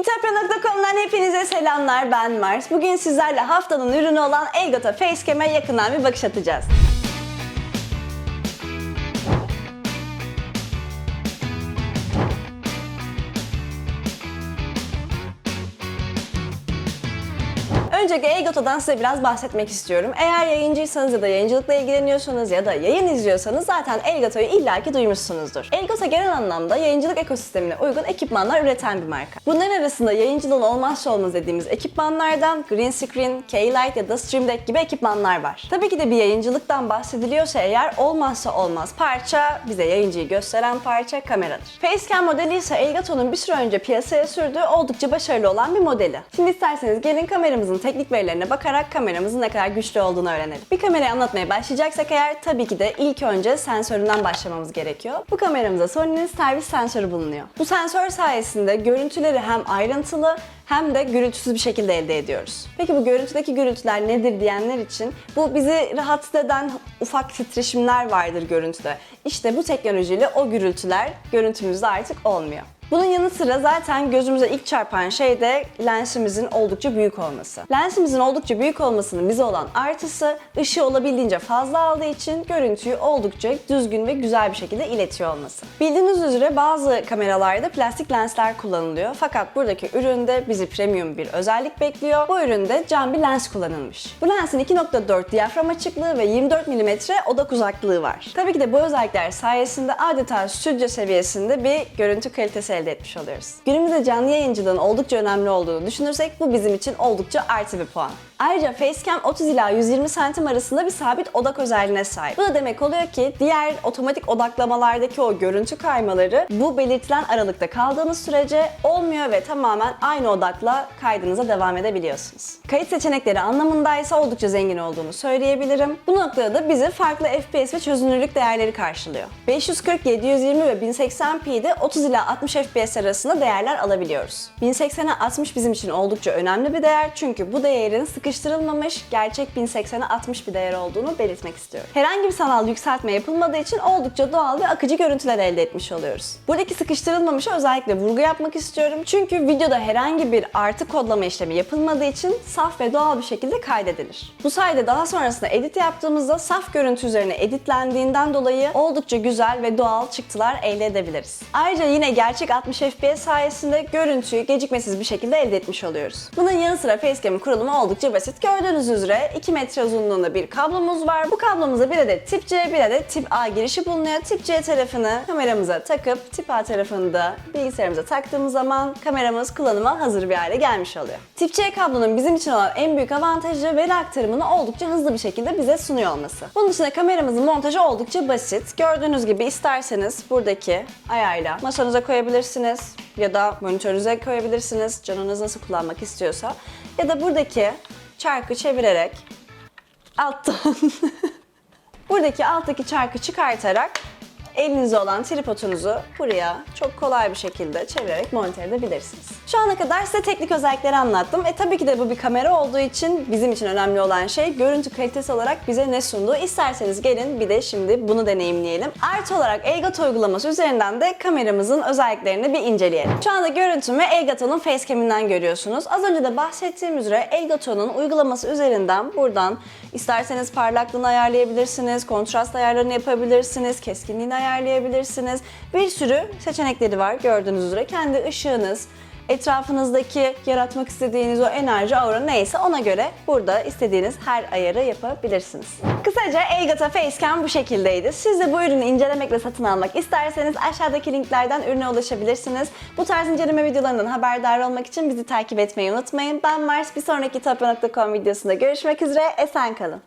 İtapya.com'dan hepinize selamlar ben Mars. Bugün sizlerle haftanın ürünü olan Elgato Facecam'e yakından bir bakış atacağız. Öncelikle Elgato'dan size biraz bahsetmek istiyorum. Eğer yayıncıysanız ya da yayıncılıkla ilgileniyorsanız ya da yayın izliyorsanız zaten Elgato'yu illaki duymuşsunuzdur. Elgato genel anlamda yayıncılık ekosistemine uygun ekipmanlar üreten bir marka. Bunların arasında yayıncılığın olmazsa olmaz dediğimiz ekipmanlardan Green Screen, K-Lite ya da Stream Deck gibi ekipmanlar var. Tabii ki de bir yayıncılıktan bahsediliyorsa eğer olmazsa olmaz parça bize yayıncıyı gösteren parça kameradır. Facecam modeli ise Elgato'nun bir süre önce piyasaya sürdüğü oldukça başarılı olan bir modeli. Şimdi isterseniz gelin kameramızın teknik verilerine bakarak kameramızın ne kadar güçlü olduğunu öğrenelim. Bir kamerayı anlatmaya başlayacaksak eğer tabii ki de ilk önce sensöründen başlamamız gerekiyor. Bu kameramızda Sony'nin servis sensörü bulunuyor. Bu sensör sayesinde görüntüleri hem ayrıntılı hem de gürültüsüz bir şekilde elde ediyoruz. Peki bu görüntüdeki gürültüler nedir diyenler için bu bizi rahatsız eden ufak titreşimler vardır görüntüde. İşte bu teknolojiyle o gürültüler görüntümüzde artık olmuyor. Bunun yanı sıra zaten gözümüze ilk çarpan şey de lensimizin oldukça büyük olması. Lensimizin oldukça büyük olmasının bize olan artısı ışığı olabildiğince fazla aldığı için görüntüyü oldukça düzgün ve güzel bir şekilde iletiyor olması. Bildiğiniz üzere bazı kameralarda plastik lensler kullanılıyor fakat buradaki üründe bizi premium bir özellik bekliyor. Bu üründe cam bir lens kullanılmış. Bu lensin 2.4 diyafram açıklığı ve 24 mm odak uzaklığı var. Tabii ki de bu özellikler sayesinde adeta stüdyo seviyesinde bir görüntü kalitesi elde etmiş oluyoruz. Günümüzde canlı yayıncılığın oldukça önemli olduğunu düşünürsek bu bizim için oldukça artı bir puan. Ayrıca Facecam 30 ila 120 santim arasında bir sabit odak özelliğine sahip. Bu da demek oluyor ki diğer otomatik odaklamalardaki o görüntü kaymaları bu belirtilen aralıkta kaldığınız sürece olmuyor ve tamamen aynı odakla kaydınıza devam edebiliyorsunuz. Kayıt seçenekleri anlamındaysa oldukça zengin olduğunu söyleyebilirim. Bu noktada da bizi farklı FPS ve çözünürlük değerleri karşılıyor. 540, 720 ve 1080p'de 30 ila 60 FPS arasında değerler alabiliyoruz. 1080'e 60 bizim için oldukça önemli bir değer çünkü bu değerin sıkıştırılmamış gerçek 1080'e 60 bir değer olduğunu belirtmek istiyorum. Herhangi bir sanal yükseltme yapılmadığı için oldukça doğal ve akıcı görüntüler elde etmiş oluyoruz. Buradaki sıkıştırılmamışa özellikle vurgu yapmak istiyorum çünkü videoda herhangi bir artı kodlama işlemi yapılmadığı için saf ve doğal bir şekilde kaydedilir. Bu sayede daha sonrasında edit yaptığımızda saf görüntü üzerine editlendiğinden dolayı oldukça güzel ve doğal çıktılar elde edebiliriz. Ayrıca yine gerçek 60 FPS sayesinde görüntüyü gecikmesiz bir şekilde elde etmiş oluyoruz. Bunun yanı sıra Facecam'ın kurulumu oldukça basit. Gördüğünüz üzere 2 metre uzunluğunda bir kablomuz var. Bu kablomuzda bir adet tip C, bir adet tip A girişi bulunuyor. Tip C tarafını kameramıza takıp tip A tarafını da bilgisayarımıza taktığımız zaman kameramız kullanıma hazır bir hale gelmiş oluyor. Tip C kablonun bizim için olan en büyük avantajı veri aktarımını oldukça hızlı bir şekilde bize sunuyor olması. Bunun dışında kameramızın montajı oldukça basit. Gördüğünüz gibi isterseniz buradaki ayarla masanıza koyabilirsiniz ya da monitörünüze koyabilirsiniz. Canınız nasıl kullanmak istiyorsa. Ya da buradaki çarkı çevirerek alttan buradaki alttaki çarkı çıkartarak elinizde olan tripodunuzu buraya çok kolay bir şekilde çevirerek monte edebilirsiniz. Şu ana kadar size teknik özellikleri anlattım. E tabii ki de bu bir kamera olduğu için bizim için önemli olan şey görüntü kalitesi olarak bize ne sunduğu. İsterseniz gelin bir de şimdi bunu deneyimleyelim. Artı olarak Elgato uygulaması üzerinden de kameramızın özelliklerini bir inceleyelim. Şu anda görüntümü Elgato'nun Facecam'inden görüyorsunuz. Az önce de bahsettiğim üzere Elgato'nun uygulaması üzerinden buradan isterseniz parlaklığını ayarlayabilirsiniz, kontrast ayarlarını yapabilirsiniz, keskinliğini ayarlayabilirsiniz. Bir sürü seçenekleri var gördüğünüz üzere. Kendi ışığınız, etrafınızdaki yaratmak istediğiniz o enerji aura neyse ona göre burada istediğiniz her ayarı yapabilirsiniz. Kısaca Elgato Facecam bu şekildeydi. Siz de bu ürünü incelemek ve satın almak isterseniz aşağıdaki linklerden ürüne ulaşabilirsiniz. Bu tarz inceleme videolarından haberdar olmak için bizi takip etmeyi unutmayın. Ben Mars. Bir sonraki Tapya.com videosunda görüşmek üzere. Esen kalın.